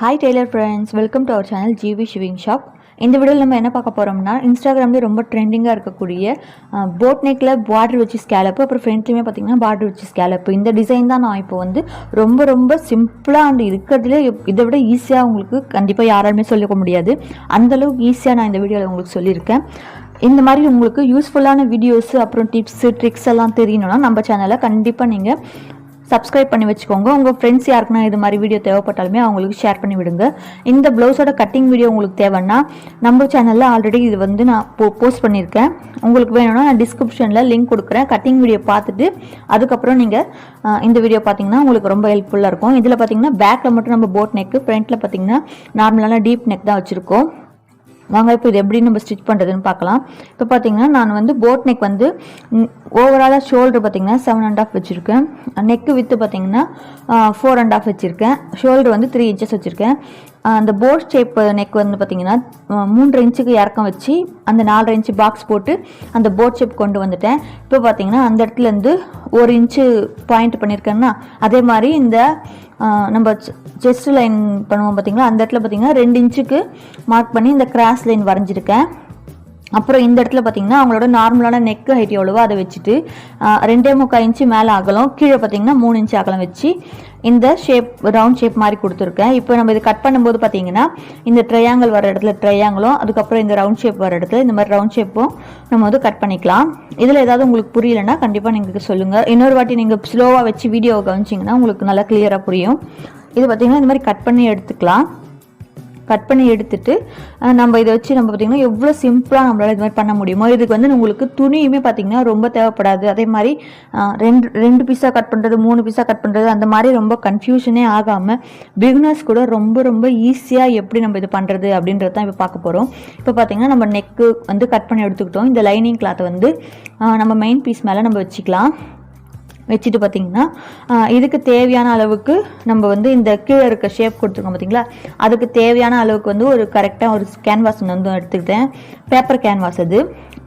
Hi tailor friends welcome to our channel GV sewing shop இந்த வீடியோவில் நம்ம என்ன பார்க்க போகிறோம்னா இன்ஸ்டாகிராம்லேயே ரொம்ப ட்ரெண்டிங்காக இருக்கக்கூடிய போட் நெக்கில் பார்டர் வச்சு ஸ்கேலப்பு அப்புறம் ஃப்ரண்ட்லேயுமே பார்த்தீங்கன்னா பார்டர் வச்சு ஸ்கேலப்பு இந்த டிசைன் தான் நான் இப்போ வந்து ரொம்ப ரொம்ப சிம்பிளாக அண்ட் இருக்கிறதுலே இதை விட ஈஸியாக உங்களுக்கு கண்டிப்பாக யாராலுமே சொல்லிக்க முடியாது. அந்தளவுக்கு ஈஸியாக நான் இந்த வீடியோவில் உங்களுக்கு சொல்லியிருக்கேன். இந்த மாதிரி உங்களுக்கு யூஸ்ஃபுல்லான வீடியோஸு அப்புறம் டிப்ஸு ட்ரிக்ஸ் எல்லாம் தெரியணும்னா நம்ம சேனலை கண்டிப்பாக நீங்கள் சப்ஸ்கிரைப் பண்ணி வச்சுக்கோங்க. உங்கள் ஃப்ரெண்ட்ஸ் யாருக்குன்னா இது மாதிரி வீடியோ தேவைப்பட்டாலுமே அவங்களுக்கு ஷேர் பண்ணி விடுங்க. இந்த ப்ளவுஸோட கட்டிங் வீடியோ உங்களுக்கு தேவைன்னா நம்ம சேனலில் ஆல்ரெடி இது வந்து நான் போ போஸ்ட் பண்ணியிருக்கேன். உங்களுக்கு வேணும்னா நான் டிஸ்கிரிப்ஷனில் லிங்க் கொடுக்குறேன். கட்டிங் வீடியோ பார்த்துட்டு அதுக்கப்புறம் நீங்கள் இந்த வீடியோ பார்த்தீங்கன்னா உங்களுக்கு ரொம்ப ஹெல்ப்ஃபுல்லாக இருக்கும். இதில் பார்த்தீங்கன்னா பேக்கில் மட்டும் நம்ம போட் நெக்கு ஃப்ரண்ட்டில் பார்த்தீங்கன்னா நார்மலான டீப் நெக் தான் வச்சுருக்கோம். வாங்க இப்போ இது எப்படி நம்ம ஸ்டிச் பண்ணுறதுன்னு பார்க்கலாம். இப்போ பார்த்தீங்கன்னா நான் வந்து போட் நெக் வந்து ஓவராலாக ஷோல்டர் பார்த்தீங்கன்னா செவன் அண்ட் ஆஃப் வச்சுருக்கேன். நெக்கு வித்து பார்த்தீங்கன்னா ஃபோர் அண்ட் ஆஃப் வச்சுருக்கேன். ஷோல்டர் வந்து த்ரீ இன்ச்சஸ் வச்சுருக்கேன். அந்த போர்ட் ஷேப் நெக் வந்து பார்த்தீங்கன்னா மூன்று இன்ச்சுக்கு இறக்கம் வச்சு அந்த நாலரை இன்ச்சு பாக்ஸ் போட்டு அந்த போர்ட் ஷேப் கொண்டு வந்துட்டேன். இப்போ பார்த்தீங்கன்னா அந்த இடத்துலேருந்து ஒரு இன்ச்சு பாயிண்ட் பண்ணியிருக்கேன்னா அதே மாதிரி இந்த நம்ம செஸ்ட் லைன் பண்ணுவோம் பார்த்தீங்களா அந்த இடத்துல பார்த்தீங்கன்னா ரெண்டு இன்ச்சுக்கு மார்க் பண்ணி இந்த கிராஸ் லைன் வரைஞ்சிருக்கேன். அப்புறம் இந்த இடத்துல பார்த்தீங்கன்னா அவங்களோட நார்மலான நெக் ஹைட் எவ்வளவோ அதை வச்சுட்டு ரெண்டே முக்கால் இன்ச்சு மேலே அகலம் கீழே பார்த்தீங்கன்னா மூணு இன்ச்சு அகலம் வச்சு இந்த ஷேப் ரவுண்ட் ஷேப் மாதிரி கொடுத்துருக்கேன். இப்போ நம்ம இது கட் பண்ணும்போது பார்த்தீங்கன்னா இந்த ட்ரையாங்கிள் வர இடத்துல ட்ரையாங்கிளும் அதுக்கப்புறம் இந்த ரவுண்ட் ஷேப் வர இடத்துல இந்த மாதிரி ரவுண்ட் ஷேப்பும் நம்ம வந்து கட் பண்ணிக்கலாம். இதில் ஏதாவது உங்களுக்கு புரியலன்னா கண்டிப்பாக நீங்கள் சொல்லுங்கள் இன்னொரு வாட்டி நீங்கள் ஸ்லோவாக வச்சு வீடியோவை கவனிச்சிங்கன்னா உங்களுக்கு நல்லா கிளியராக புரியும். இது பார்த்தீங்கன்னா இந்த மாதிரி கட் பண்ணி எடுத்துக்கலாம். கட் பண்ணி எடுத்துட்டு நம்ம இதை வச்சு நம்ம பார்த்திங்கன்னா எவ்வளோ சிம்பிளாக நம்மளால் இது மாதிரி பண்ண முடியுமோ? இதுக்கு வந்து உங்களுக்கு துணியுமே பார்த்திங்கன்னா ரொம்ப தேவைப்படாது. அதே மாதிரி ரெண்டு ரெண்டு பீஸாக கட் பண்ணுறது மூணு பீஸாக கட் பண்ணுறது அந்த மாதிரி ரொம்ப கன்ஃபியூஷனே ஆகாமல் பிகினர்ஸ் கூட ரொம்ப ரொம்ப ஈஸியாக எப்படி நம்ம இது பண்ணுறது அப்படின்றது தான் இப்போ பார்க்க போகிறோம் இப்போ பார்த்திங்கன்னா நம்ம நெக்கு வந்து கட் பண்ணி எடுத்துக்கிட்டோம். இந்த லைனிங் கிளாத்தை வந்து நம்ம மெயின் பீஸ் மேலே நம்ம வச்சுக்கலாம். வச்சுட்டு பார்த்தீங்கன்னா இதுக்கு தேவையான அளவுக்கு நம்ம வந்து இந்த கீழே இருக்க ஷேப் கொடுத்துருக்கோம் பார்த்தீங்களா அதுக்கு தேவையான அளவுக்கு வந்து ஒரு கரெக்டாக ஒரு கேன்வாஸ் வந்து எடுத்துக்கிட்டேன். பேப்பர் கேன்வாஸ் அது.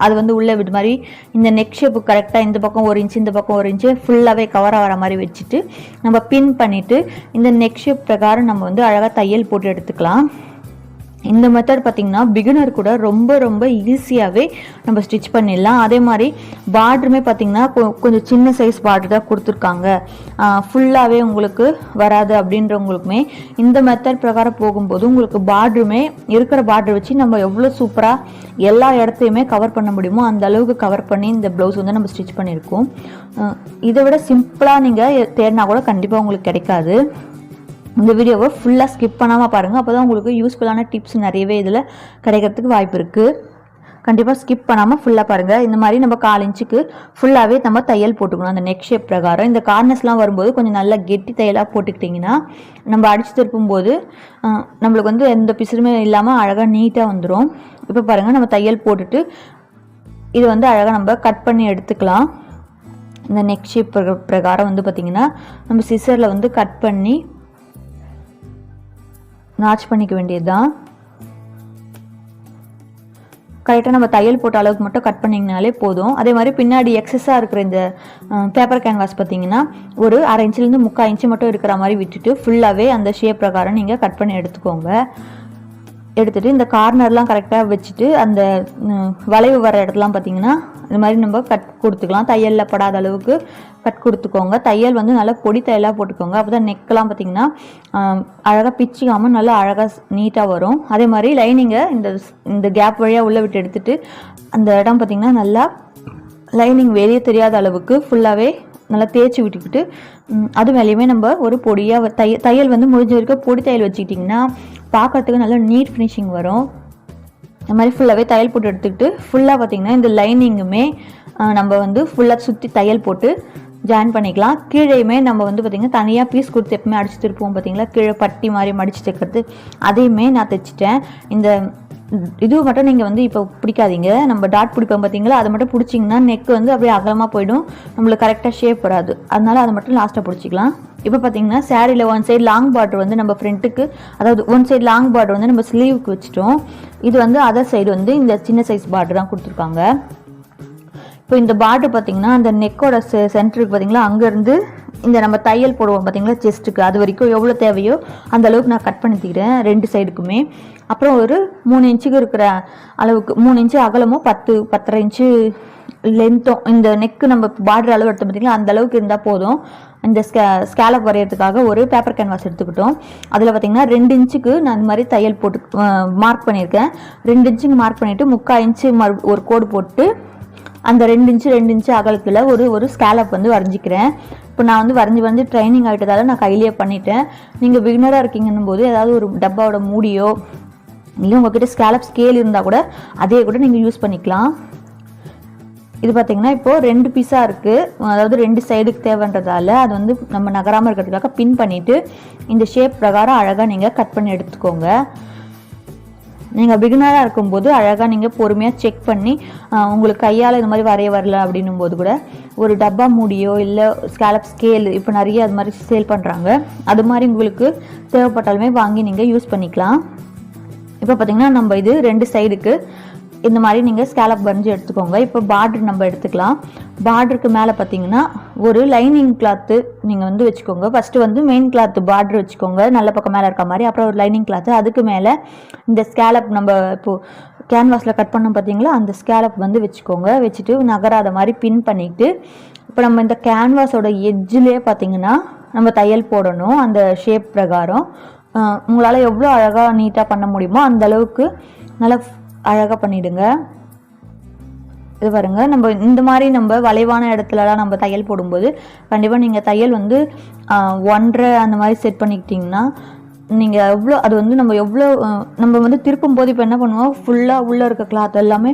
அது வந்து உள்ளே விட்டு மாதிரி இந்த நெக் ஷேப்பு கரெக்டாக இந்த பக்கம் ஒரு இன்ச்சு இந்த பக்கம் ஒரு இன்ச்சு ஃபுல்லாகவே கவர் ஆகிற மாதிரி வச்சுட்டு நம்ம பின் பண்ணிவிட்டு இந்த நெக் ஷேப் பிரகாரம் நம்ம வந்து அழகாக தையல் போட்டு எடுத்துக்கலாம். இந்த மெத்தட் பார்த்திங்கன்னா பிகினர் கூட ரொம்ப ரொம்ப ஈஸியாகவே நம்ம ஸ்டிச் பண்ணிடலாம். அதே மாதிரி பார்டருமே பார்த்திங்கன்னா கொஞ்சம் சின்ன சைஸ் பார்டர் தான் கொடுத்துருக்காங்க. ஃபுல்லாகவே உங்களுக்கு வராது அப்படின்றவங்களுக்குமே இந்த மெத்தட் பிரகாரம் போகும்போது உங்களுக்கு பார்டருமே இருக்கிற பார்டர் வச்சு நம்ம எவ்வளோ சூப்பராக எல்லா இடத்தையுமே கவர் பண்ண முடியுமோ அந்த அளவுக்கு கவர் பண்ணி இந்த ப்ளவுஸ் வந்து நம்ம ஸ்டிச் பண்ணியிருக்கோம். இதை விட சிம்பிளாக நீங்கள் தேடினா கூட கண்டிப்பாக உங்களுக்கு கிடைக்காது. இந்த வீடியோவை ஃபுல்லாக ஸ்கிப் பண்ணாமல் பாருங்கள் அப்போ தான் உங்களுக்கு யூஸ்ஃபுல்லான டிப்ஸ் நிறையவே இதில் கிடைக்கிறதுக்கு வாய்ப்பு இருக்குது கண்டிப்பாக ஸ்கிப் பண்ணாமல் ஃபுல்லாக பாருங்கள் இந்த மாதிரி நம்ம கால் இன்ச்சுக்கு ஃபுல்லாகவே நம்ம தையல் போட்டுக்கணும். அந்த நெக் ஷேப் பிரகாரம். இந்த கார்னஸ்லாம் வரும்போது கொஞ்சம் நல்லா கெட்டி தையலாக போட்டுக்கிட்டிங்கன்னா நம்ம அடித்து திருப்பும்போது நம்மளுக்கு வந்து எந்த பிசுறுமே இல்லாமல் அழகாக நீட்டாக வந்துடும் இப்போ பாருங்கள் நம்ம தையல் போட்டுட்டு இது வந்து அழகாக நம்ம கட் பண்ணி எடுத்துக்கலாம். இந்த நெக் ஷேப் பிரகாரம் வந்து பார்த்திங்கன்னா நம்ம சிசரில் வந்து கட் பண்ணி நாச் பண்ணிக்க வேண்டியது தான் கரெக்டாக நம்ம தையல் போட்ட அளவுக்கு மட்டும் கட் பண்ணிங்கனாலே போதும். அதே மாதிரி பின்னாடி எக்ஸஸாக இருக்கிற இந்த பேப்பர் கேன்வாஸ் பார்த்தீங்கன்னா ஒரு அரை இன்ச்சிலேருந்து முக்கால் இன்ச்சு மட்டும் இருக்கிற மாதிரி விட்டுட்டு ஃபுல்லாகவே அந்த ஷேப் பிரகாரம் நீங்கள் கட் பண்ணி எடுத்துக்கோங்க. எடுத்துகிட்டு இந்த கார்னர்லாம் கரெக்டாக வச்சுட்டு அந்த வளைவு வர இடத்துலாம் பார்த்தீங்கன்னா இந்த மாதிரி நம்ம கட் கொடுத்துக்கலாம். தையலில் படாத அளவுக்கு கட் கொடுத்துக்கோங்க. தையல் வந்து நல்லா பொடி தையலாக போட்டுக்கோங்க. அப்போ தான் நெக்கெலாம் பார்த்தீங்கன்னா அழகாக பிச்சுக்காமல் நல்லா அழகாக நீட்டாக வரும். அதே மாதிரி லைனிங்கை இந்த இந்த கேப் வழியாக உள்ளே விட்டு எடுத்துகிட்டு அந்த இடம் பார்த்திங்கன்னா நல்லா லைனிங் வெளியே தெரியாத அளவுக்கு ஃபுல்லாகவே நல்லா தேய்ச்சி விட்டுக்கிட்டு அது மேலேயுமே நம்ம ஒரு பொடியாக தைய தையல் வந்து முடிஞ்ச வரைக்கும் பொடி தையல் வச்சுக்கிட்டிங்கன்னா பார்க்கறதுக்கு நல்லா நீட் ஃபினிஷிங் வரும். இந்த மாதிரி ஃபுல்லாகவே தையல் போட்டு எடுத்துக்கிட்டு ஃபுல்லாக பார்த்திங்கன்னா இந்த லைனிங்குமே நம்ம வந்து ஃபுல்லாக சுற்றி தையல் போட்டு ஜாயின் பண்ணிக்கலாம். கீழேயுமே நம்ம வந்து பார்த்திங்கன்னா தனியாக பீஸ் கொடுத்து எப்பவுமே அடிச்சு திருப்போம் பார்த்தீங்களா கீழே பட்டி மாதிரி மடித்து தைக்கிறது. அதையுமே நான் தைச்சிட்டேன். இந்த இது மட்டும் நீங்கள் வந்து இப்போ பிடிக்காதீங்க. நம்ம டாட் பிடிப்போம் பார்த்தீங்களா அதை மட்டும் பிடிச்சிங்கன்னா நெக் வந்து அப்படியே அகலமாக போயிடும். நம்மளுக்கு கரெக்டாக ஷேப் வராது. அதனால அதை மட்டும் லாஸ்ட்டாக பிடிச்சிக்கலாம். இப்போ பார்த்தீங்கன்னா சேரீயில் ஒன் சைடு லாங் பார்டர் வந்து நம்ம ஃப்ரண்ட்டுக்கு அதாவது ஒன் சைடு லாங் பார்டர் வந்து நம்ம ஸ்லீவுக்கு வச்சுட்டோம். இது வந்து அதர் சைடு வந்து இந்த சின்ன சைஸ் பார்டர் தான் கொடுத்துருக்காங்க. இப்போ இந்த பார்டர் பார்த்தீங்கன்னா அந்த நெக்கோட செ சென்டருக்கு பார்த்தீங்களா அங்கேருந்து இந்த நம்ம தையல் போடுவோம் பார்த்திங்களா செஸ்ட்டுக்கு அது வரைக்கும் எவ்வளோ தேவையோ அந்த அளவுக்கு நான் கட் பண்ணித்திக்கிறேன் ரெண்டு சைடுக்குமே அப்புறம் ஒரு மூணு இன்ச்சுக்கு இருக்கிற அளவுக்கு மூணு இன்ச்சு அகலமும் பத்து பத்தரை இன்ச்சு லென்த்தும் இந்த நெக்கு நம்ம பார்டர் அளவு எடுத்தோம் பார்த்தீங்களா அந்த அளவுக்கு இருந்தால் போதும். இந்த ஸ்கே ஸ்கேலப் வரைகிறதுக்காக ஒரு பேப்பர் கேன்வாஸ் எடுத்துக்கிட்டோம். அதில் பார்த்திங்கன்னா ரெண்டு இன்ச்சுக்கு நான் இந்த மாதிரி தையல் போட்டு மார்க் பண்ணியிருக்கேன். ரெண்டு இன்ச்சுக்கு மார்க் பண்ணிவிட்டு முக்கால் இன்ச்சு மறு ஒரு கோடு போட்டு அந்த ரெண்டு இன்ச்சு ரெண்டு இன்ச்சு அகலத்தில் ஒரு ஒரு ஸ்கேலப் வந்து வரைஞ்சிக்கிறேன். இப்போ நான் வந்து வரைஞ்சி வரைஞ்சி ட்ரைனிங் ஆகிட்டதால நான் கையிலேயே பண்ணிட்டேன். நீங்கள் பிகினராக இருக்கீங்கன்னும் போது ஏதாவது ஒரு டப்பாவோட மூடியோ இல்லை உங்ககிட்ட ஸ்கேலப் ஸ்கேல் இருந்தால் கூட அதே கூட நீங்கள் யூஸ் பண்ணிக்கலாம். இது பார்த்தீங்கன்னா இப்போது ரெண்டு பீஸாக இருக்குது அதாவது ரெண்டு சைடுக்கு தேவைன்றதால அது வந்து நம்ம நகராமல் இருக்கிறதுக்காக பின் பண்ணிவிட்டு இந்த ஷேப் பிரகாரம் அழகாக நீங்கள் கட் பண்ணி எடுத்துக்கோங்க. நீங்கள் பிகினராக இருக்கும்போது அழகாக நீங்கள் பொறுமையாக செக் பண்ணி உங்களுக்கு கையால் இந்த மாதிரி வரைய வரல அப்படின்னும் போது கூட ஒரு டப்பா மூடியோ இல்லை ஸ்கேலப் ஸ்கேல் இப்போ நிறைய அது மாதிரி சேல் பண்ணுறாங்க அது மாதிரி உங்களுக்கு தேவைப்பட்டாலுமே வாங்கி நீங்கள் யூஸ் பண்ணிக்கலாம். இப்போ பார்த்தீங்கன்னா நம்ம இது ரெண்டு சைடுக்கு இந்த மாதிரி நீங்கள் ஸ்கேலப் வரைஞ்சி எடுத்துக்கோங்க. இப்போ பார்டர் நம்ம எடுத்துக்கலாம். பார்டருக்கு மேலே பார்த்தீங்கன்னா ஒரு லைனிங் கிளாத்து நீங்கள் வந்து வச்சுக்கோங்க. ஃபஸ்ட்டு வந்து மெயின் கிளாத்து பார்டர் வச்சுக்கோங்க. நல்ல பக்கம் மேலே இருக்க மாதிரி. அப்புறம் ஒரு லைனிங் கிளாத்து அதுக்கு மேலே இந்த ஸ்கேலப் நம்ம இப்போது கேன்வாஸில் கட் பண்ணோம் பார்த்தீங்களா அந்த ஸ்கேலப் வந்து வச்சுக்கோங்க. வச்சுட்டு நகராத மாதிரி பின் பண்ணிவிட்டு இப்போ நம்ம இந்த கேன்வாஸோட எஜ்ஜிலே பார்த்தீங்கன்னா நம்ம தையல் போடணும். அந்த ஷேப் பிரகாரம். உங்களால் எவ்வளோ அழகாக நீட்டாக பண்ண முடியுமோ அந்த அளவுக்கு நல்லா அழகாக பண்ணிவிடுங்க இது பாருங்க நம்ம இந்த மாதிரி நம்ம வளைவான இடத்துலலாம் நம்ம தையல் போடும்போது கண்டிப்பாக நீங்கள் தையல் வந்து ஒன்றரை அந்த மாதிரி செட் பண்ணிக்கிட்டிங்கன்னா நீங்கள் எவ்வளோ அது வந்து நம்ம எவ்வளோ நம்ம வந்து திருப்பும் போது இப்போ என்ன பண்ணுவோம்? ஃபுல்லாக உள்ளே இருக்க கிளாத் எல்லாமே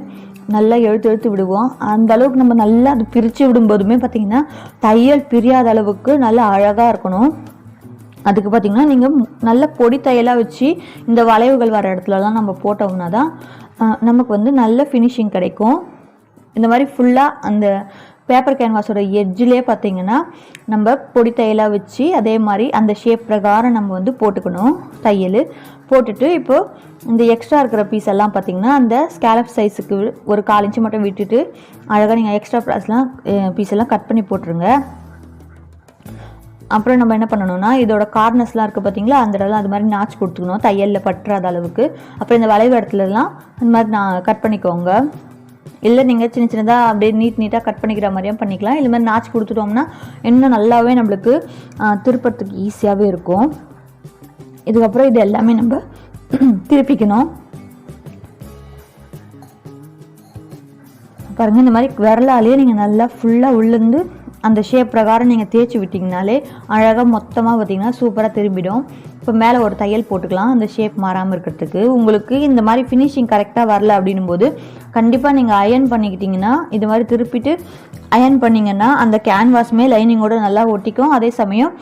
நல்லா எழுத்து எழுத்து விடுவோம். அந்த அளவுக்கு நம்ம நல்லா அது பிரித்து விடும்போதுமே பார்த்தீங்கன்னா தையல் பிரியாத அளவுக்கு நல்லா அழகாக இருக்கணும். அதுக்கு பார்த்தீங்கன்னா நீங்கள் நல்ல பொடி தையலாக வச்சு இந்த வளைவுகள் வர இடத்துலலாம் நம்ம போட்டோம்னா தான் நமக்கு வந்து நல்ல ஃபினிஷிங் கிடைக்கும். இந்த மாதிரி ஃபுல்லாக அந்த பேப்பர் கேன்வாஸோட எட்ஜிலே பார்த்தீங்கன்னா நம்ம பொடி தையலாக வச்சு அதே மாதிரி அந்த ஷேப் பிரகாரம் நம்ம வந்து போட்டுக்கணும் தையல். போட்டுட்டு இப்போது இந்த எக்ஸ்ட்ரா இருக்கிற பீஸ் எல்லாம் பார்த்தீங்கன்னா அந்த ஸ்கேலப் சைஸுக்கு ஒரு கால் இன்ச்சு மட்டும் விட்டுட்டு அழகாக நீங்கள் எக்ஸ்ட்ரா ப்ளாஸ்லாம் பீஸ் எல்லாம் கட் பண்ணி போட்டுருங்க. அப்புறம் நம்ம என்ன பண்ணணும்னா இதோட கார்னர்ஸ்லாம் இருக்குது பார்த்தீங்களா அந்த இடத்துல அது மாதிரி நாச்சு கொடுத்துக்கணும். தையலில் பற்றாத அளவுக்கு. அப்புறம் இந்த வளைவு இடத்துலலாம் அந்த மாதிரி நான் கட் பண்ணிக்கோங்க. இல்லை நீங்கள் சின்ன சின்னதாக அப்படியே நீட் நீட்டாக கட் பண்ணிக்கிற மாதிரியும் பண்ணிக்கலாம். இல்லை மாதிரி நாச்சு கொடுத்துட்டோம்னா இன்னும் நல்லாவே நம்மளுக்கு ஆ, திருப்பறதுக்கு ஈஸியாகவே இருக்கும். இதுக்கப்புறம் இது எல்லாமே நம்ம திருப்பிக்கணும். பாருங்கள் இந்த மாதிரி விரலாலேயே நீங்கள் நல்லா ஃபுல்லாக உள்ளேருந்து அந்த ஷேப் பிரகாரம் நீங்கள் தேய்ச்சி விட்டிங்கனாலே அழகாக மொத்தமாக பார்த்தீங்கன்னா சூப்பராக திரும்பிடும். இப்போ மேலே ஒரு தையல் போட்டுக்கலாம். அந்த ஷேப் மாறாமல் இருக்கிறதுக்கு. உங்களுக்கு இந்த மாதிரி ஃபினிஷிங் கரெக்டாக வரல அப்படின்னும் போது கண்டிப்பாக நீங்கள் அயன் பண்ணிக்கிட்டிங்கன்னா இது மாதிரி திருப்பிட்டு அயன் பண்ணிங்கன்னா அந்த கேன்வாஸுமே லைனிங்கோட நல்லா ஒட்டிக்கும். அதே சமயம்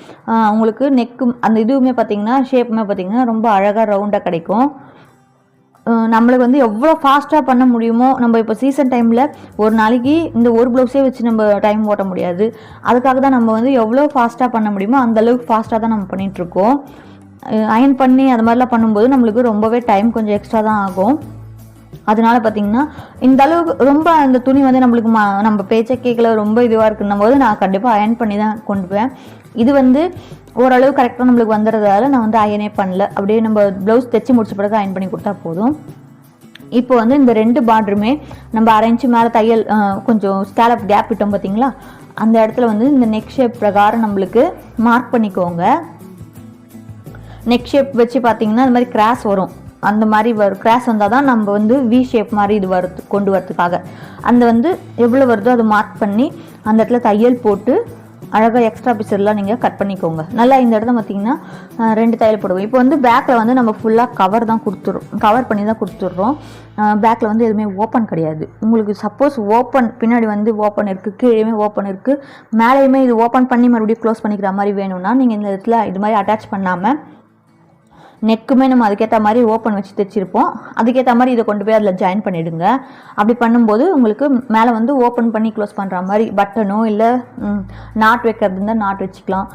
உங்களுக்கு நெக்கு அந்த இதுவுமே பார்த்தீங்கன்னா ஷேப்புமே பார்த்தீங்கன்னா ரொம்ப அழகாக ரவுண்டாக கிடைக்கும். நம்மளுக்கு வந்து எவ்வளோ ஃபாஸ்ட்டாக பண்ண முடியுமோ நம்ம இப்போ சீசன் டைமில் ஒரு நாளைக்கு இந்த ஒரு ப்ளவுஸே வச்சு நம்ம டைம் ஓட்ட முடியாது. அதுக்காக தான் நம்ம வந்து எவ்வளோ ஃபாஸ்ட்டாக பண்ண முடியுமோ அந்தளவுக்கு ஃபாஸ்ட்டாக தான் நம்ம பண்ணிகிட்ருக்கோம் அயன் பண்ணி அது மாதிரிலாம் பண்ணும்போது நம்மளுக்கு ரொம்பவே டைம் கொஞ்சம் எக்ஸ்ட்ரா தான் ஆகும். அதனால பார்த்தீங்கன்னா இந்த அளவுக்கு ரொம்ப அந்த துணி வந்து நம்மளுக்கு மா நம்ம பேச்சை கேட்கல ரொம்ப இதுவாக இருக்குன்னும் போது நான் கண்டிப்பாக அயன் பண்ணி தான் கொண்டு போவேன் இது வந்து ஓரளவு கரெக்டாக நம்மளுக்கு வந்துடுறதால நான் வந்து அயனே பண்ணல. அப்படியே நம்ம ப்ளவுஸ் தைச்சி முடிச்ச பிறகு அயன் பண்ணி கொடுத்தா போதும். இப்போ வந்து இந்த ரெண்டு பார்டருமே நம்ம அரைஞ்சு மேலே தையல் கொஞ்சம் ஸ்கேலப் கேப் விட்டோம் பார்த்தீங்களா அந்த இடத்துல வந்து இந்த நெக் ஷேப் பிரகாரம் நம்மளுக்கு மார்க் பண்ணிக்கோங்க. நெக் ஷேப் வச்சு பார்த்தீங்கன்னா அந்த மாதிரி கிராஸ் வரும். அந்த மாதிரி வரும் கிராஸ் வந்தால் தான் நம்ம வந்து வி ஷேப் மாதிரி இது வரது கொண்டு வரதுக்காக. அந்த வந்து எவ்வளோ வருதோ அதை மார்க் பண்ணி அந்த இடத்துல தையல் போட்டு அழகாக எக்ஸ்ட்ரா பீஸர்லாம் நீங்கள் கட் பண்ணிக்கோங்க. நல்லா இந்த இடத்துல பார்த்தீங்கன்னா ரெண்டு தையல் போடுவோம். இப்போ வந்து பேக்கில் வந்து நம்ம ஃபுல்லாக கவர் தான் கொடுத்துட்றோம் கவர் பண்ணி தான் கொடுத்துட்றோம் பேக்கில் வந்து எதுவுமே ஓப்பன் கிடையாது. உங்களுக்கு சப்போஸ் ஓப்பன் பின்னாடி வந்து ஓப்பன் இருக்குது கீழேயுமே ஓப்பன் இருக்குது மேலேயுமே இது ஓப்பன் பண்ணி மறுபடியும் க்ளோஸ் பண்ணிக்கிற மாதிரி வேணும்னா நீங்கள் இந்த இடத்துல இது மாதிரி அட்டாச் பண்ணாமல் நெக்குமே நம்ம அதுக்கேற்ற மாதிரி ஓப்பன் வச்சு தைச்சிருப்போம். அதுக்கேற்ற மாதிரி இதை கொண்டு போய் அதில் ஜாயின் பண்ணிவிடுங்க அப்படி பண்ணும்போது உங்களுக்கு மேலே வந்து ஓப்பன் பண்ணி க்ளோஸ் பண்ணுற மாதிரி பட்டனோ இல்லை நாட் வைக்கிறது இருந்தால் நாட் வச்சுக்கலாம்.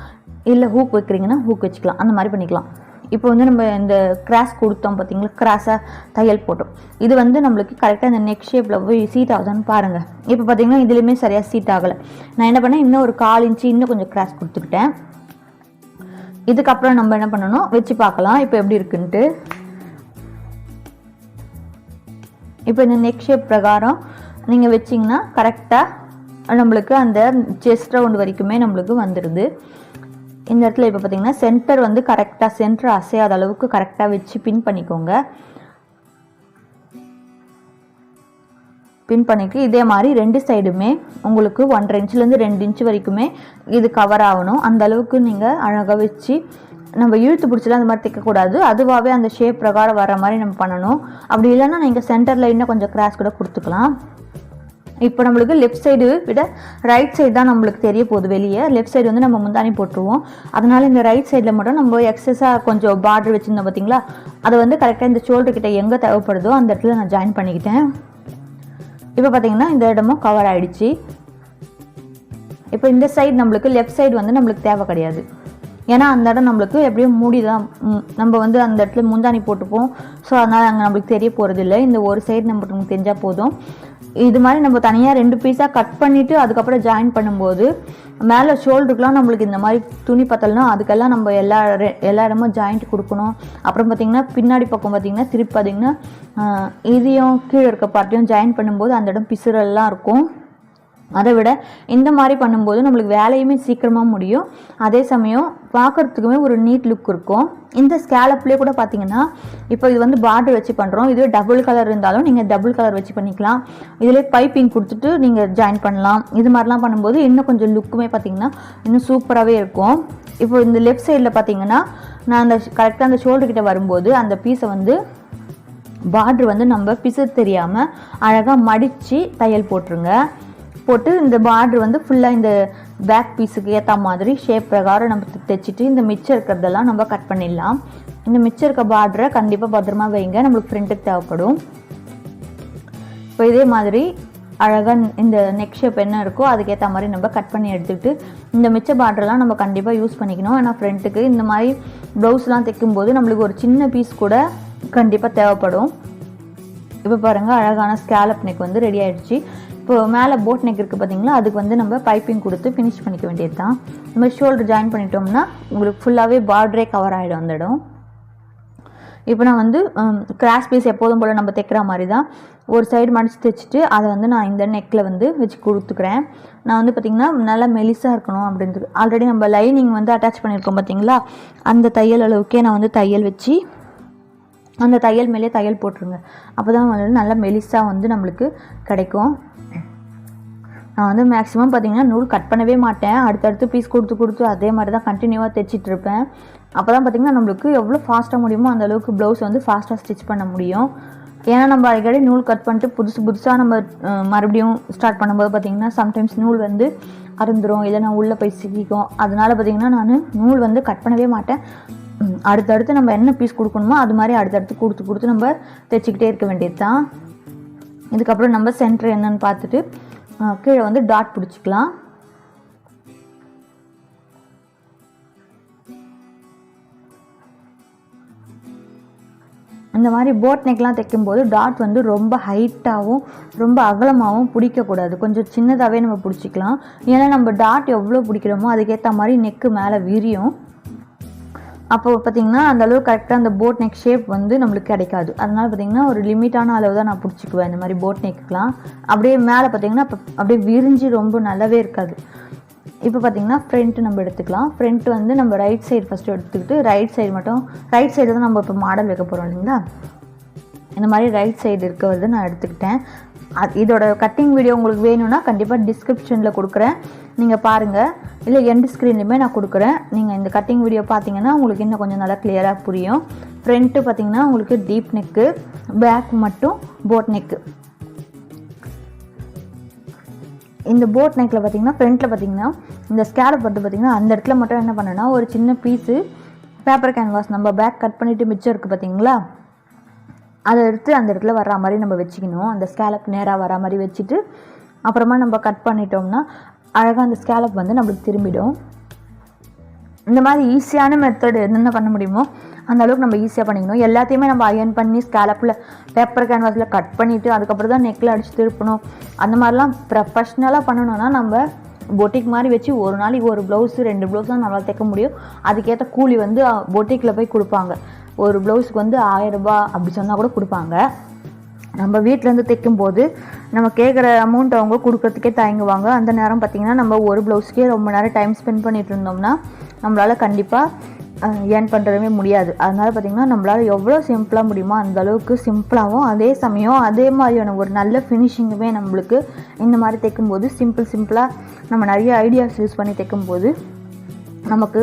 இல்லை ஹூக் வைக்கிறீங்கன்னா ஹூக் வச்சுக்கலாம். அந்த மாதிரி பண்ணிக்கலாம். இப்போ வந்து நம்ம இந்த கிராஸ் கொடுத்தோம் பார்த்தீங்களா கிராஸாக தையல் போட்டோம். இது வந்து நம்மளுக்கு கரெக்டாக இந்த நெக் ஷேப்பில் போய் சீட் ஆகுதான்னு பாருங்கள் இப்போ பார்த்தீங்கன்னா இதுலேயுமே சரியாக சீட் ஆகலை. நான் என்ன பண்ணேன்? இன்னும் ஒரு கால் இன்ச்சு இன்னும் கொஞ்சம் கிராஸ் கொடுத்துக்கிட்டேன். இதுக்கப்புறம் நம்ம என்ன பண்ணணும்? வச்சு பார்க்கலாம். இப்போ எப்படி இருக்குன்ட்டு. இப்போ இந்த நெக் ஷேப் பிரகாரம் நீங்கள் வச்சிங்கன்னா கரெக்டாக நம்மளுக்கு அந்த செஸ்ட் ரவுண்ட் வரைக்குமே நம்மளுக்கு வந்துடுது இந்த இடத்துல இப்போ பார்த்தீங்கன்னா சென்டர் வந்து கரெக்டாக சென்டர் அசையாத அளவுக்கு கரெக்டாக வச்சு பின் பண்ணிக்கோங்க. பின் பண்ணிக்கு இதே மாதிரி ரெண்டு சைடுமே உங்களுக்கு ஒன்றரை இன்ச்லேருந்து ரெண்டு இன்ச் வரைக்குமே இது கவர் ஆகணும். அந்த அளவுக்கு நீங்கள் அழகாக வச்சு நம்ம இழுத்து பிடிச்சலாம் அந்த மாதிரி தைக்கக்கூடாது அதுவாகவே அந்த ஷேப் பிரகாரம் வர மாதிரி நம்ம பண்ணணும். அப்படி இல்லைன்னா நீங்கள் சென்டரில் இன்னும் கொஞ்சம் கிராஸ் கூட கொடுத்துக்கலாம். இப்போ நம்மளுக்கு லெஃப்ட் சைடு விட ரைட் சைடு தான் நம்மளுக்கு தெரிய போகுது வெளியே. லெஃப்ட் சைடு வந்து நம்ம முந்தானி போட்டுருவோம். அதனால் இந்த ரைட் சைடில் மட்டும் நம்ம எக்ஸஸாக கொஞ்சம் பார்டர் வச்சுருந்தோம் பார்த்தீங்களா அதை வந்து கரெக்டாக இந்த ஷோல்டர் கிட்ட எங்கே தேவைப்படுதோ அந்த இடத்துல நான் ஜாயின் பண்ணிக்கிட்டேன். இப்போ பார்த்தீங்கன்னா இந்த இடமும் கவர் ஆயிடுச்சு. இப்போ இந்த சைடு நம்மளுக்கு லெஃப்ட் சைடு வந்து நம்மளுக்கு தேவை கிடையாது. ஏன்னா அந்த இடம் நம்மளுக்கு எப்படியும் மூடி தான் நம்ம வந்து அந்த இடத்துல முந்தானி போட்டுப்போம். ஸோ அதனால் அங்கே நம்மளுக்கு தெரிய போகிறதில்ல இந்த ஒரு சைடு நம்மளுக்கு தெரிஞ்சால் போதும். இது மாதிரி நம்ம தனியாக ரெண்டு பீஸாக கட் பண்ணிவிட்டு அதுக்கப்புறம் ஜாயின் பண்ணும்போது மேலே ஷோல்டருக்குலாம் நம்மளுக்கு இந்த மாதிரி துணி பத்தலைன்னா அதுக்கெல்லாம் நம்ம எல்லா எல்லா இடமும் ஜாயிண்ட் கொடுக்கணும். அப்புறம் பார்த்திங்கன்னா பின்னாடி பக்கம் பார்த்திங்கன்னா திருப்பி பார்த்திங்கன்னா இதையும் கீழே இருக்க பார்ட்டியும் ஜாயின் பண்ணும்போது அந்த இடம் பிசுறெல்லாம் இருக்கும். அதை விட இந்த மாதிரி பண்ணும்போது நம்மளுக்கு வேலையுமே சீக்கிரமாக முடியும். அதே சமயம் பார்க்குறதுக்குமே ஒரு நீட் லுக் இருக்கும். இந்த ஸ்கேலப்லேயே கூட பார்த்தீங்கன்னா இப்போ இது வந்து பார்டர் வச்சு பண்ணுறோம் இதுவே டபுள் கலர் இருந்தாலும் நீங்கள் டபுள் கலர் வச்சு பண்ணிக்கலாம். இதிலே பைப்பிங் கொடுத்துட்டு நீங்கள் ஜாயின் பண்ணலாம். இது மாதிரிலாம் பண்ணும்போது இன்னும் கொஞ்சம் லுக்குமே பார்த்தீங்கன்னா இன்னும் சூப்பராகவே இருக்கும். இப்போ இந்த லெஃப்ட் சைடில் பார்த்தீங்கன்னா நான் அந்த கரெக்டாக அந்த ஷோல்டர் கிட்ட வரும்போது அந்த பீஸை வந்து பார்டர் வந்து நம்ம பிசு தெரியாமல் அழகாக மடித்து தையல் போட்டுருங்க. போட்டு இந்த பார்டர் வந்து ஃபுல்லாக இந்த பேக் பீஸுக்கு ஏற்ற மாதிரி ஷேப் பிரகாரம் நம்ம தைச்சிட்டு இந்த மிச்சம் இருக்கிறதெல்லாம் நம்ம கட் பண்ணிடலாம். இந்த மிச்சம் இருக்க பார்டரை கண்டிப்பாக பத்திரமா வைங்க. நம்மளுக்கு ப்ரிண்ட்டுக்கு தேவைப்படும். இப்போ இதே மாதிரி அழகாக இந்த நெக் ஷேப் என்ன இருக்கோ அதுக்கேற்ற மாதிரி நம்ம கட் பண்ணி எடுத்துக்கிட்டு இந்த மிச்ச பார்டர்லாம் நம்ம கண்டிப்பாக யூஸ் பண்ணிக்கணும். ஏன்னா ஃப்ரண்ட்டுக்கு இந்த மாதிரி ப்ளவுஸ்லாம் தைக்கும்போது நம்மளுக்கு ஒரு சின்ன பீஸ் கூட கண்டிப்பாக தேவைப்படும். இப்போ பாருங்கள் அழகான ஸ்கேலப் நெக் வந்து ரெடி ஆகிடுச்சு இப்போ மேலே போட் நெக் இருக்குது பார்த்தீங்களா அதுக்கு வந்து நம்ம பைப்பிங் கொடுத்து ஃபினிஷ் பண்ணிக்க வேண்டியது தான் நம்ம ஷோல்டர் ஜாயின் பண்ணிட்டோம்னா உங்களுக்கு ஃபுல்லாகவே பார்டரே கவர் ஆகிடும் அந்த இடம். இப்போ நான் வந்து கிராஸ் பீஸ் எப்போதும் போல் நம்ம தைக்கிற மாதிரி தான் ஒரு சைடு மடித்து தைச்சிட்டு அதை வந்து நான் இந்த நெக்கில் வந்து வச்சு கொடுத்துக்கிறேன். நான் வந்து பார்த்திங்கன்னா நல்லா மெலிசாக இருக்கணும் அப்படின்றது. ஆல்ரெடி நம்ம லைனிங் வந்து அட்டாச் பண்ணியிருக்கோம் பார்த்தீங்களா அந்த தையல் அளவுக்கே நான் வந்து தையல் வச்சு அந்த தையல் மேலே தையல் போட்டுருங்க. அப்போ தான் வந்து நல்லா மெலிசாக வந்து நம்மளுக்கு கிடைக்கும். நான் வந்து மேக்ஸிமம் பார்த்தீங்கன்னா நூல் கட் பண்ணவே மாட்டேன். அடுத்தடுத்து பீஸ் கொடுத்து கொடுத்து அதே மாதிரி தான் கண்டினியூவாக தைச்சிட்டு இருப்பேன். அப்போ தான் பார்த்தீங்கன்னா நம்மளுக்கு எவ்வளோ ஃபாஸ்ட்டாக முடியுமோ அந்த அளவுக்கு ப்ளவுஸ் வந்து ஃபாஸ்ட்டாக ஸ்டிச் பண்ண முடியும். ஏன்னா நம்ம அடிக்கடி நூல் கட் பண்ணிட்டு புதுசு புதுசாக நம்ம மறுபடியும் ஸ்டார்ட் பண்ணும்போது பார்த்தீங்கன்னா சம்டைம்ஸ் நூல் வந்து அருந்துரும். நான் உள்ளே போய் சிக்கிக்கும். அதனால் பார்த்திங்கன்னா நான் நூல் வந்து கட் பண்ணவே மாட்டேன். அடுத்தடுத்து நம்ம என்ன பீஸ் கொடுக்கணுமோ அது மாதிரி அடுத்தடுத்து கொடுத்து கொடுத்து நம்ம தைச்சிக்கிட்டே இருக்க வேண்டியது தான் இதுக்கப்புறம் நம்ம சென்டர் என்னன்னு பார்த்துட்டு கீழே வந்து டாட் பிடிச்சிக்கலாம். இந்த மாதிரி போட் நெக்லாம் தைக்கும்போது டாட் வந்து ரொம்ப ஹைட்டாகவும் ரொம்ப அகலமாகவும் பிடிக்கக்கூடாது. கொஞ்சம் சின்னதாகவே நம்ம பிடிச்சிக்கலாம். ஏன்னா நம்ம டாட் எவ்வளோ பிடிக்கிறோமோ அதுக்கேற்ற மாதிரி நெக்கு மேலே விரியும். அப்போ பார்த்தீங்கன்னா அந்த அளவு கரெக்டாக அந்த போட் நெக் ஷேப் வந்து நம்மளுக்கு கிடைக்காது. அதனால் பார்த்தீங்கன்னா ஒரு லிமிட்டான அளவு தான் நான் பிடிச்சிக்குவேன் இந்த மாதிரி போட் நெக்குலாம் அப்படியே மேலே பார்த்தீங்கன்னா அப்போ அப்படியே விரிஞ்சு ரொம்ப நல்லாவே இருக்காது. இப்போ பார்த்தீங்கன்னா ஃப்ரண்ட்டு நம்ம எடுத்துக்கலாம். ஃப்ரண்ட் வந்து நம்ம ரைட் சைடு ஃபஸ்ட்டு எடுத்துக்கிட்டு ரைட் சைடு மட்டும் ரைட் சைடு தான் நம்ம இப்போ மாடல் வைக்க போகிறோம் இல்லைங்களா? இந்த மாதிரி ரைட் சைடு இருக்கிறது நான் எடுத்துக்கிட்டேன். இதோட கட்டிங் வீடியோ உங்களுக்கு வேணும்னா கண்டிப்பாக டிஸ்கிரிப்ஷனில் கொடுக்குறேன். நீங்கள் பாருங்கள் இல்லை எண்ட் ஸ்க்ரீன்லையுமே நான் கொடுக்குறேன். நீங்கள் இந்த கட்டிங் வீடியோ பார்த்தீங்கன்னா உங்களுக்கு இன்னும் கொஞ்சம் நல்லா கிளியராக புரியும். ஃப்ரண்ட்டு பார்த்தீங்கன்னா உங்களுக்கு டீப் நெக்கு பேக் மட்டும் போட் நெக்கு இந்த போட் நெக்கில் பார்த்தீங்கன்னா ஃப்ரண்ட்டில் பார்த்தீங்கன்னா இந்த ஸ்கேலப் வந்து பார்த்தீங்கன்னா அந்த இடத்துல மட்டும் என்ன பண்ணேன்னா ஒரு சின்ன பீஸு பேப்பர் கேன்வாஸ் நம்ம பேக் கட் பண்ணிவிட்டு மிச்சம் இருக்குது பார்த்தீங்களா அதை எடுத்து அந்த இடத்துல வர்ற மாதிரி நம்ம வச்சுக்கணும். அந்த ஸ்கேலப் நேராக வர மாதிரி வச்சுட்டு அப்புறமா நம்ம கட் பண்ணிட்டோம்னா அழகாக அந்த ஸ்கேலப் வந்து நம்மளுக்கு திரும்பிடும். இந்த மாதிரி ஈஸியான மெத்தடு என்னென்ன பண்ண முடியுமோ அந்த அளவுக்கு நம்ம ஈஸியாக பண்ணிக்கணும். எல்லாத்தையுமே நம்ம அயர்ன் பண்ணி ஸ்கேலப்பில் பேப்பர் கேன்வாஸில் கட் பண்ணிவிட்டு அதுக்கப்புறம் தான் நெக்கில் அடித்து திருப்பணும். அந்த மாதிரிலாம் ப்ரொஃபஷ்னலாக பண்ணணும்னா நம்ம பொட்டிக் மாதிரி வச்சு ஒரு நாளைக்கு ஒரு ப்ளவுஸு ரெண்டு ப்ளவுஸ் தான் நல்லா தைக்க முடியும். அதுக்கேற்ற கூலி வந்து பொட்டிக்கில் போய் கொடுப்பாங்க. ஒரு ப்ளவுஸுக்கு வந்து ஆயிரரூபா அப்படி சொன்னால் கூட கொடுப்பாங்க. நம்ம வீட்டிலேருந்து தைக்கும்போது நம்ம கேட்குற அமௌண்ட் அவங்க கொடுக்கறதுக்கே தயங்குவாங்க. அந்த நேரம் பார்த்திங்கன்னா நம்ம ஒரு ப்ளவுஸ்க்கே ரொம்ப நேரம் டைம் ஸ்பெண்ட் பண்ணிகிட்டு இருந்தோம்னா நம்மளால் கண்டிப்பாக ஏர்ன் பண்ணுறதுமே முடியாது. அதனால் பார்த்திங்கன்னா நம்மளால் எவ்வளோ சிம்பிளாக முடியுமோ அந்த அளவுக்கு சிம்பிளாகவும் அதே சமயம் அதே மாதிரியான ஒரு நல்ல ஃபினிஷிங்குமே நம்மளுக்கு இந்த மாதிரி தைக்கும்போது சிம்பிள் சிம்பிளாக நம்ம நிறைய ஐடியாஸ் யூஸ் பண்ணி தைக்கும்போது நமக்கு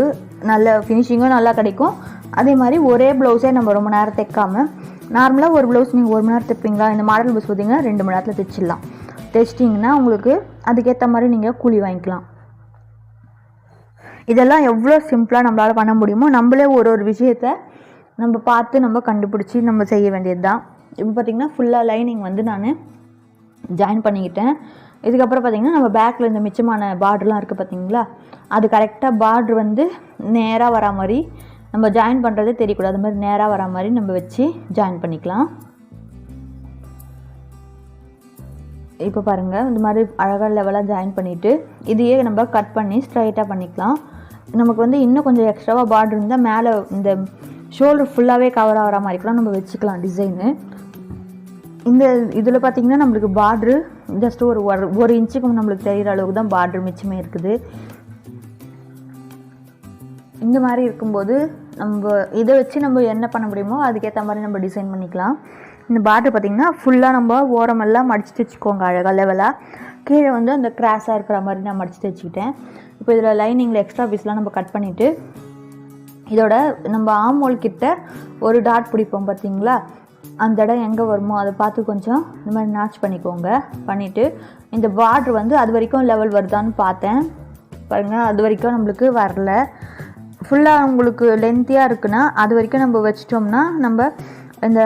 நல்ல ஃபினிஷிங்கும் நல்லா கிடைக்கும். அதே மாதிரி ஒரே ப்ளவுஸே நம்ம ரொம்ப நேரம் தைக்காமல் நார்மலாக ஒரு ப்ளவுஸ் நீங்கள் ஒரு மணி நேரம் தைப்பீங்களா? இந்த மாடல் ப்ளவுஸ் பார்த்தீங்கன்னா ரெண்டு மணி நேரத்தில் தைச்சிடலாம். தைச்சிட்டிங்கன்னா உங்களுக்கு அதுக்கேற்ற மாதிரி நீங்கள் கூலி வாங்கிக்கலாம். இதெல்லாம் எவ்வளோ சிம்பிளாக நம்மளால் பண்ண முடியுமோ நம்மளே ஒரு ஒரு விஷயத்த நம்ம பார்த்து நம்ம கண்டுபிடிச்சி நம்ம செய்ய வேண்டியது தான் இப்போ பார்த்திங்கன்னா ஃபுல்லாக லைனிங் வந்து நான் ஜாயின் பண்ணிக்கிட்டேன். இதுக்கப்புறம் பார்த்திங்கன்னா நம்ம பேக்கில் இந்த மிச்சமான பார்டர்லாம் இருக்குது பார்த்தீங்களா? அது கரெக்டாக பார்ட்ரு வந்து நேராக வரா மாதிரி நம்ம ஜாயின் பண்ணுறதே தெரியக்கூடாது. அது மாதிரி நேராக வர மாதிரி நம்ம வச்சு ஜாயின் பண்ணிக்கலாம். இப்போ பாருங்கள் இந்த மாதிரி அழகாக லெவலாக ஜாயின் பண்ணிவிட்டு இதையே நம்ம கட் பண்ணி ஸ்ட்ரைட்டாக பண்ணிக்கலாம். நமக்கு வந்து இன்னும் கொஞ்சம் எக்ஸ்ட்ராவாக பார்டர் இருந்தால் மேலே இந்த ஷோல்டர் ஃபுல்லாகவே கவர் ஆகிற மாதிரி கூட நம்ம வச்சுக்கலாம் டிசைனு இந்த இதில் பார்த்திங்கன்னா நம்மளுக்கு பார்ட்ரு ஜஸ்ட் ஒரு ஒரு ஒரு இன்ச்சுக்கு நம்மளுக்கு தெரிகிற அளவுக்கு தான் பார்ட்ரு மிச்சமே இருக்குது. இந்த மாதிரி இருக்கும்போது நம்ம இதை வச்சு நம்ம என்ன பண்ண முடியுமோ அதுக்கேற்ற மாதிரி நம்ம டிசைன் பண்ணிக்கலாம். இந்த பார்டர் பார்த்திங்கன்னா ஃபுல்லாக நம்ம ஓரமெல்லாம் மடிச்சு தைச்சிக்கோங்க அழகாக லெவலாக கீழே வந்து அந்த கிராஸாக இருக்கிற மாதிரி நான் மடிச்சு தைச்சிக்கிட்டேன் இப்போ இதில் லைனிங்கில் எக்ஸ்ட்ரா பீஸ்லாம் நம்ம கட் பண்ணிவிட்டு இதோட நம்ம ஆமோல் கிட்ட ஒரு டாட் பிடிப்போம் பார்த்தீங்களா அந்த இடம் எங்கே வருமோ அதை பார்த்து கொஞ்சம் இந்த மாதிரி நாச் பண்ணிக்கோங்க. பண்ணிவிட்டு இந்த பார்ட்ரு வந்து அது வரைக்கும் லெவல் வருதான்னு பார்த்தேன். பாருங்கள் அது வரைக்கும் நம்மளுக்கு வரல. ஃபுல்லாக உங்களுக்கு லென்த்தியாக இருக்குன்னா அது வரைக்கும் நம்ம வச்சிட்டோம்னா நம்ம இந்த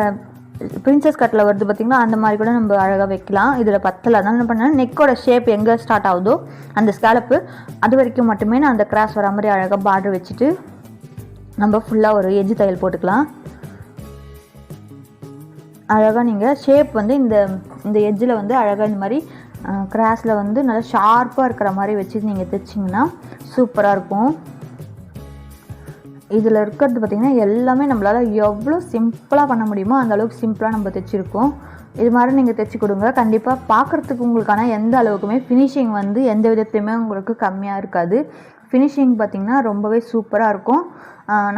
பிரின்சஸ் கட்டில் வருது பார்த்திங்களா அந்த மாதிரி கூட நம்ம அழகாக வைக்கலாம். இதில் பத்தலை. அதனால் என்ன பண்ணேன் நெக்கோட ஷேப் எங்கே ஸ்டார்ட் ஆகுதோ அந்த ஸ்கேலப்பு அது வரைக்கும் மட்டுமே நான் அந்த கிராஸ் வர மாதிரி அழகாக பார்டர் வச்சுட்டு நம்ம ஃபுல்லாக ஒரு எஜ்ஜு தையல் போட்டுக்கலாம். அழகாக நீங்கள் ஷேப் வந்து இந்த இந்த எஜ்ஜில் வந்து அழகாக இந்த மாதிரி கிராஸில் வந்து நல்லா ஷார்ப்பாக இருக்கிற மாதிரி வச்சு நீங்கள் தைச்சிங்கன்னா சூப்பராக இருக்கும். இதில் இருக்கிறது பார்த்திங்கன்னா எல்லாமே நம்மளால் எவ்வளோ சிம்பிளாக பண்ண முடியுமோ அந்த அளவுக்கு சிம்பிளாக நம்ம தைச்சிருக்கோம். இது மாதிரி நீங்கள் தைச்சி கொடுங்க. கண்டிப்பாக பார்க்குறதுக்கு உங்களுக்கான எந்த அளவுக்குமே ஃபினிஷிங் வந்து எந்த விதத்துலையுமே உங்களுக்கு கம்மியாக இருக்காது. ஃபினிஷிங் பார்த்திங்கன்னா ரொம்பவே சூப்பராக இருக்கும்.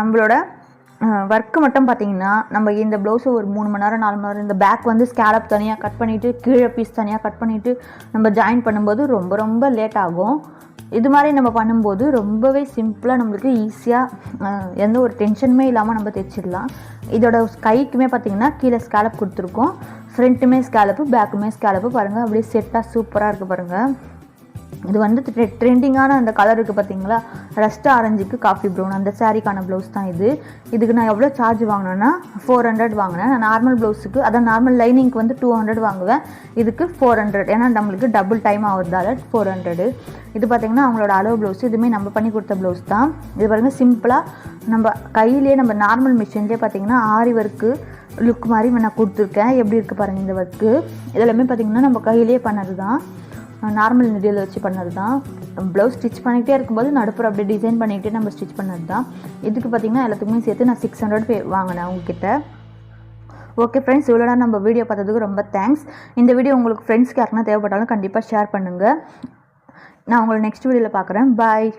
நம்மளோட ஒர்க்கு மட்டும் பார்த்தீங்கன்னா நம்ம இந்த ப்ளவுஸை ஒரு மூணு மணி நேரம் நாலு மணி நேரம் இந்த பேக் வந்து ஸ்கேலப் தனியாக கட் பண்ணிவிட்டு கீழே பீஸ் தனியாக கட் பண்ணிவிட்டு நம்ம ஜாயின் பண்ணும்போது ரொம்ப ரொம்ப லேட் ஆகும். இது மாதிரி நம்ம பண்ணும்போது ரொம்பவே சிம்பிளாக நம்மளுக்கு ஈஸியாக எந்த ஒரு டென்ஷனுமே இல்லாமல் நம்ம தைச்சிடலாம். இதோட கைக்குமே பார்த்தீங்கன்னா கீழே ஸ்கேலப் கொடுத்துருக்கோம். ஃப்ரண்ட்டுமே ஸ்கேலப்பு பேக்குமே ஸ்கேலப்பு பாருங்கள் அப்படியே செட்டாக சூப்பராக இருக்குது பாருங்கள் இது வந்து ட்ரெண்டிங்கான அந்த கலர் இருக்குது பார்த்தீங்களா ரஸ்ட் ஆரஞ்சுக்கு காஃபி ப்ரௌன் அந்த சாரீக்கான ப்ளவுஸ் தான் இது. இதுக்கு நான் எவ்வளோ சார்ஜ் வாங்கினேன்னா ஃபோர் ஹண்ட்ரட் வாங்கினேன். நான் நார்மல் ப்ளவுஸுக்கு அதான் நார்மல் லைனிங்க்கு வந்து டூ ஹண்ட்ரட் வாங்குவேன். இதுக்கு ஃபோர் ஹண்ட்ரட் ஏன்னா நம்மளுக்கு டபுள் டைம் ஆகுறதால ஃபோர் ஹண்ட்ரடு இது பார்த்தீங்கன்னா அவங்களோட அளவு ப்ளவுஸ் இதுவுமே நம்ம பண்ணி கொடுத்த ப்ளவுஸ் தான். இது பாருங்கள் சிம்பிளாக நம்ம கையிலேயே நம்ம நார்மல் மிஷின்லேயே பார்த்தீங்கன்னா ஆரி ஒர்க்கு லுக் மாதிரி நான் கொடுத்துருக்கேன். எப்படி இருக்குது பாருங்கள் இந்த ஒர்க்கு இதெல்லாமே பார்த்தீங்கன்னா நம்ம கையிலேயே பண்ணது தான் நார்மல் நெடியில் வச்சு பண்ணது தான் ப்ளவுஸ் ஸ்டிச் பண்ணிக்கிட்டே இருக்கும்போது நடுப்புற அப்படியே டிசைன் பண்ணிக்கிட்டே நம்ம ஸ்டிச் பண்ணது தான் இதுக்கு பார்த்திங்கன்னா எல்லாத்துக்குமே சேர்த்து நான் சிக்ஸ் ஹண்ட்ரட் பே வாங்கினேன் உங்ககிட்ட. ஓகே ஃப்ரெண்ட்ஸ் இவ்வளோ நேரம் நம்ம வீடியோ பார்த்ததுக்கு ரொம்ப தேங்க்ஸ் இந்த வீடியோ உங்களுக்கு ஃப்ரெண்ட்ஸ்க்கு யாருக்குன்னா தேவைப்பட்டாலும் கண்டிப்பாக ஷேர் பண்ணுங்கள் நான் உங்களை நெக்ஸ்ட் வீடியோவில் பார்க்குறேன். பாய்